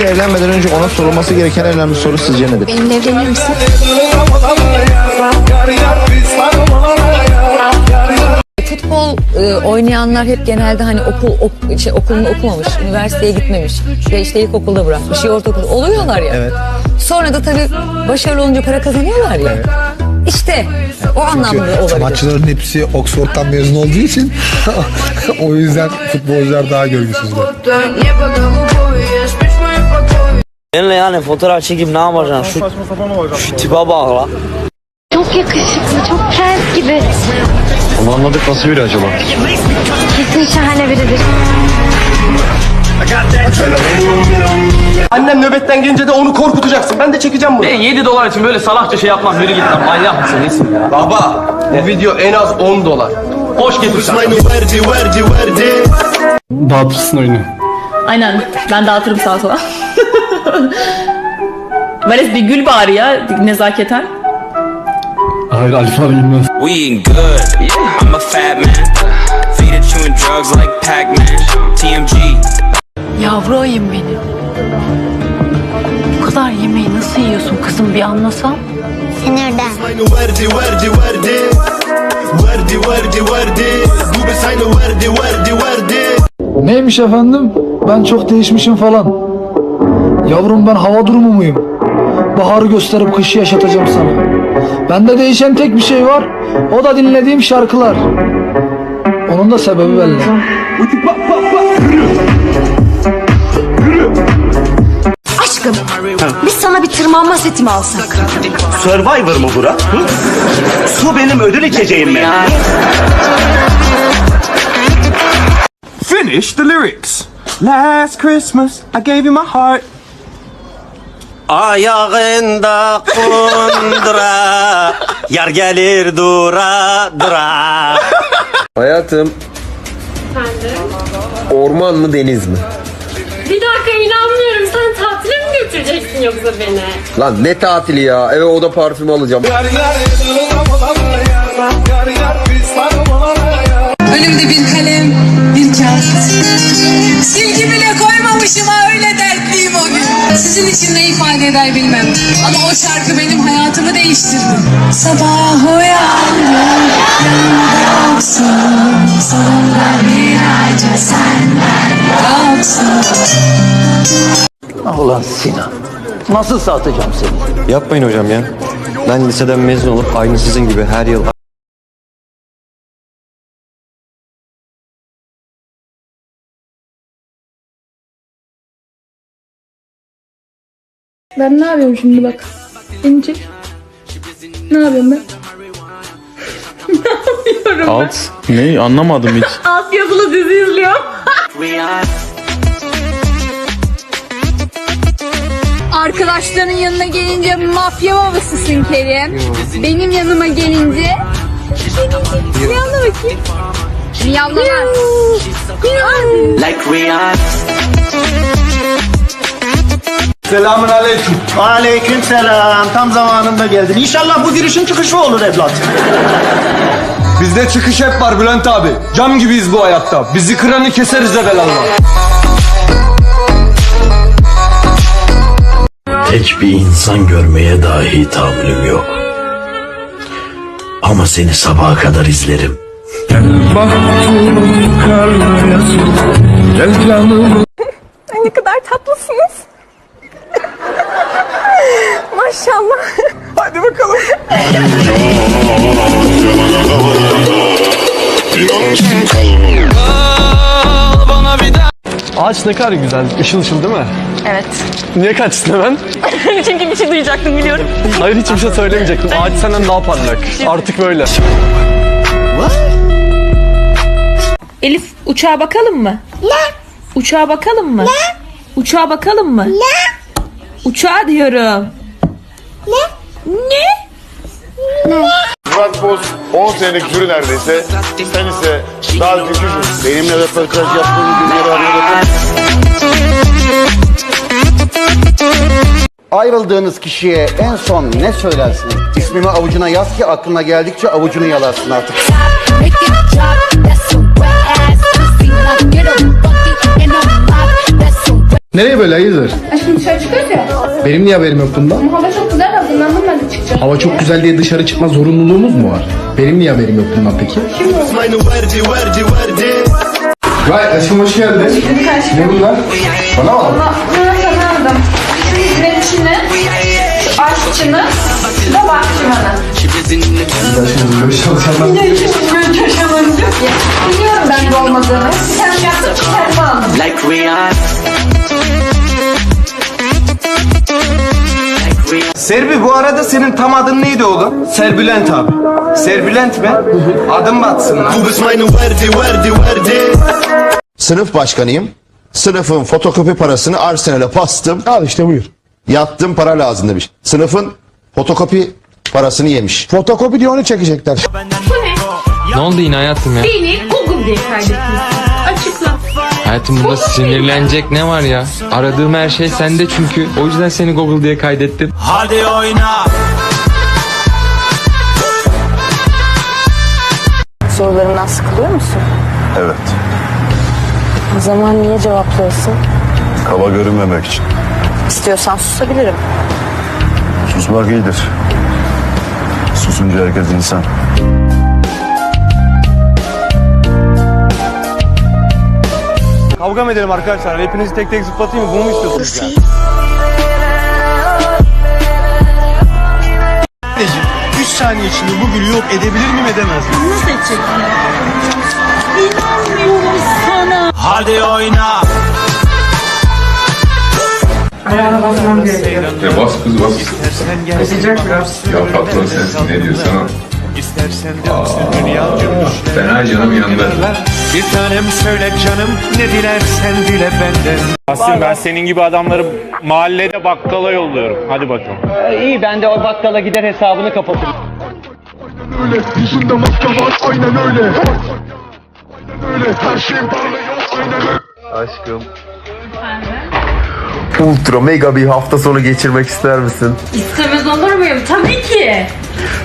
Biriyle evlenmeden önce ona sorulması gereken en önemli soru sizce nedir? Benimle evlenir misin? Futbol e, oynayanlar hep genelde hani okul ok, şey, okulunu okumamış, üniversiteye gitmemiş ya işte ilkokulda bırakmış, ya ortaokulda oluyorlar ya. Evet. Sonra da tabii başarılı olunca para kazanıyorlar ya. İşte o anlamda olabilir. Sanatçıların hepsi Oxford'dan mezun olduğu için o yüzden futbolcular daha görgüsüzler. Benimle yani fotoğraf çekip ne yapacaksın? Şu, şu tipe bak la. Çok yakışıklı, çok prens gibi. Onu anladık nasıl biri acaba? Kesin şahane biridir. Annem nöbetten gelince de onu korkutacaksın. Ben de çekeceğim bunu. Ben 7 dolar için böyle salakça şey yapmam. Yürü git lan manyak mısın nesin ya? Baba, bu video en az 10 dolar. Hoş getir sen. Dağıtırsın oyunu. Aynen. Ben dağıtırım sağa sola. Vales bir gül bari ya nezaketen. Hayır Alfa bilmez. We eating good. I'm a fat man. Feed it chewing drugs like Pac-Man. TMG. Yavru ayım benim. Bu kadar yemeği nasıl yiyorsun kızım bir anlasam. Sinirden. Neymiş efendim? Ben çok değişmişim falan. Yavrum ben hava durumu muyum? Baharı gösterip kışı yaşatacağım sana. Bende değişen tek bir şey var. O da dinlediğim şarkılar. Onun da sebebi belli. Aşkım, biz sana bir tırmanma seti mi alsak? Survivor mı bura? Hı? Su benim ödül içeceğim mi? Finish the lyrics. Last Christmas, I gave you my heart. Ayağında kundura, yar gelir dura dura. Hayatım. Orman mı deniz mi? Bir dakika inanmıyorum. Sen tatile mi götüreceksin yoksa beni? Lan ne tatili ya? Eve oda parfümü alacağım. Önümde eder bilmem. Ama o şarkı benim hayatımı değiştirdi. Sabah uyandım, yanımda yoksun. Sonunda bir acı senden yoksun. Ulan Sinan. Nasıl satacağım seni? Yapmayın hocam ya. Ben liseden mezun olup aynı sizin gibi her yıl Ben ne yapıyorum şimdi bak. Beni çek. Ne yapıyorum ben? ne yapıyorum ben? Alt. Ne? Anlamadım hiç. Alt yazılı dizi izliyorum. Arkadaşların yanına gelince mafya babasısın Kerim. Benim yanıma gelince... Miyavla bakayım. Miyavlamaz. Selamun aleyküm. Aleyküm selam. Tam zamanında geldin. İnşallah bu girişin çıkışı olur evlat. Bizde çıkış hep var Bülent abi. Cam gibiyiz bu hayatta. Bizi kıranı keseriz evelallah. Tek bir insan görmeye dahi tahammülüm yok. Ama seni sabaha kadar izlerim. Ne kadar tatlısınız. Maşallah. Hadi bakalım. Ağaç ne kadar güzel. Işıl ışıl değil mi? Evet. Niye kaçtın hemen? Çünkü bir şey duyacaktım biliyorum. Hayır hiçbir şey söylemeyecektim. Ağaç senden daha parlak. Artık böyle. Elif uçağa bakalım mı? Ne? Uçağa bakalım mı? Ne? Uçağa bakalım mı? Ne? Uçağa diyorum. Ne? Ne? Murat Boz 10 senelik jüri neredeyse. Sen ise daha küçüksün. Benimle röportaj yaptığın günleri arıyordum. Ayrıldığınız kişiye en son ne söylersiniz? İsmimi avucuna yaz ki aklına geldikçe avucunu yalarsın artık. Nereye böyle hayırdır? Aşkım dışarı çıkıyoruz ya. Benim niye haberim yok bundan? Hava çok güzel hazırlandım ben de çıkacağım. Hava çok güzel diye dışarı çıkma zorunluluğumuz mu var? Benim niye haberim yok bundan peki? Vay aşkım hoş geldin. Ne bunlar? Bana mı aldın? Bunu sana aldım. Şu hizmetçini, şu aşçını, şu da bahçıvanı. Ben şimdi böyle çalışanlar. Biliyorum ben de olmadığını. Sen yaptın, kendime aldım. Serbi bu arada senin tam adın neydi oğlum? Serbülent abi. Serbülent mi? Adım batsın lan. Sınıf başkanıyım. Sınıfın fotokopi parasını Arsenal'e bastım. Al işte buyur. Yattım para lazım demiş. Sınıfın fotokopi parasını yemiş. Fotokopi diye onu çekecekler. Ne oldu yine hayatım ya? Beni Google diye kaydettin. Hayatım burada sinirlenecek ne var ya? Aradığım her şey sende çünkü. O yüzden seni Google diye kaydettim. Sorularımdan sıkılıyor musun? Evet. O zaman niye cevaplıyorsun? Kaba görünmemek için. İstiyorsan susabilirim. Susmak iyidir. Susunca herkes insan. Kavga mı edelim arkadaşlar? Hepinizi tek tek zıplatayım mı? Bunu mu istiyorsunuz ya? 3 saniye içinde bu gülü yok edebilir miyim edemez miyim? Ya bas kız bas. Ya patron sensin ne diyorsan o. İstersen Aa, fena canım yandı. Bir tanem söyle canım ne dilersen dile benden. Aslında ben senin gibi adamları mahallede bakkala yolluyorum. Hadi bakalım. İyi ben de o bakkala gider hesabını kapatırım. Aşkım. Ultra mega bir hafta sonu geçirmek ister misin? İstemez olur muyum? Tabii ki.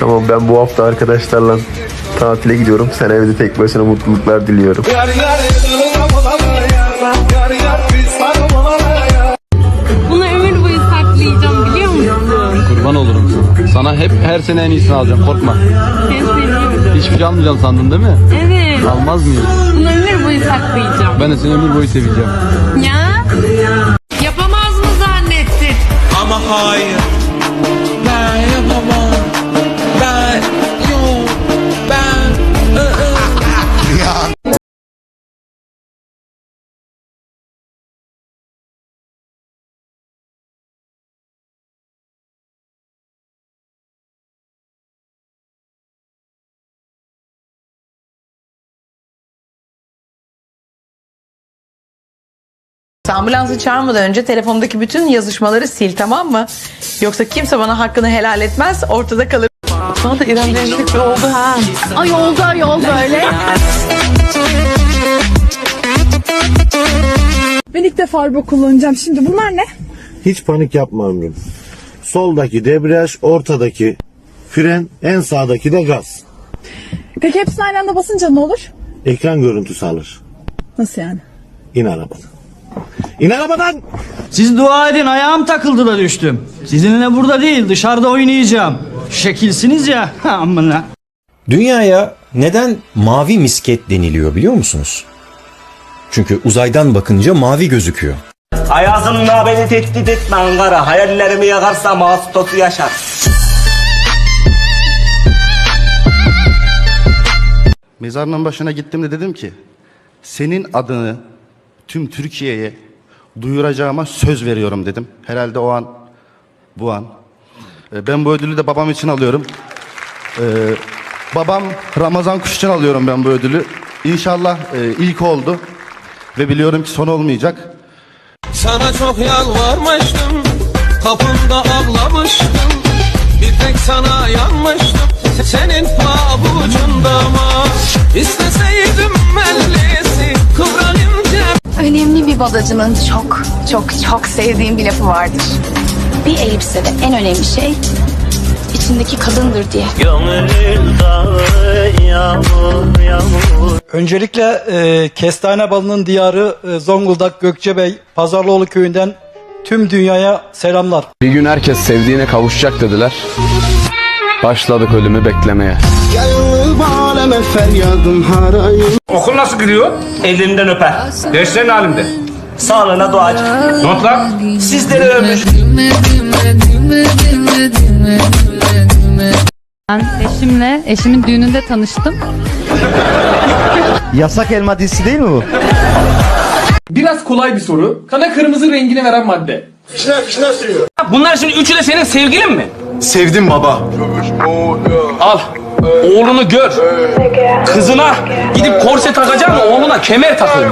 Tamam ben bu hafta arkadaşlarla tatile gidiyorum. Sen evde tek başına mutluluklar diliyorum. Bunu ömür boyu saklayacağım biliyor musun? Kurban olurum sana. Sana hep her sene en iyisini alacağım korkma. Seviyorum. Hiçbir şey almayacağım sandın değil mi? Evet. Almaz mıyım? Bunu ömür boyu saklayacağım. Ben de seni ömür boyu seveceğim. Ya? Ama hayır. Ambulansı çağırmadan önce telefondaki bütün yazışmaları sil tamam mı? Yoksa kimse bana hakkını helal etmez ortada kalır. Sana da İrem Denizlik bir oldu ha. Ay oldu ay oldu öyle. Ben ilk defa araba kullanacağım şimdi bunlar ne? Hiç panik yapma ömrüm. Soldaki debriyaj, ortadaki fren, en sağdaki de gaz. Peki hepsini aynı anda basınca ne olur? Ekran görüntüsü alır. Nasıl yani? İn arabadan. İn arabadan! Siz dua edin ayağım takıldı da düştüm. Sizinle burada değil dışarıda oynayacağım. Şekilsiniz ya. Amına. Dünyaya neden mavi misket deniliyor biliyor musunuz? Çünkü uzaydan bakınca mavi gözüküyor. Hayatımda beni tehdit etme Ankara. Hayallerimi yakarsam Ağustos'u yaşar. Mezarının başına gittim de dedim ki senin adını tüm Türkiye'ye duyuracağıma söz veriyorum dedim. Herhalde o an bu an. Ee, Ben bu ödülü de babam için alıyorum. Ee, babam Ramazan Kuş için alıyorum ben bu ödülü. İnşallah e, ilk oldu ve biliyorum ki son olmayacak. Sana çok yalvarmıştım. Kapında ağlamıştım. Bir tek sana yanmıştım. Senin pabucunda ama isteseydim ellisi kıvranınca Önemli bir badacının çok çok çok sevdiğim bir lafı vardır. Bir elbisede en önemli şey içindeki kadındır diye. Öncelikle e, kestane balının diyarı e, Zonguldak Gökçebey Pazarlıoğlu köyünden tüm dünyaya selamlar. Bir gün herkes sevdiğine kavuşacak dediler. Başladık ölümü beklemeye. Okul nasıl gidiyor? Ellerinden öper. Derslerin halinde. Sağlığına duacı. Notlar? Sizleri övmüş. Ben eşimle, eşimin düğününde tanıştım. Yasak elma dizisi değil mi bu? Biraz kolay bir soru. Kana kırmızı rengini veren madde. Bunlar şimdi üçü de senin sevgilin mi? Sevdim baba. Al. Oğlunu gör. Kızına gidip korse takacağım oğluna kemer takın.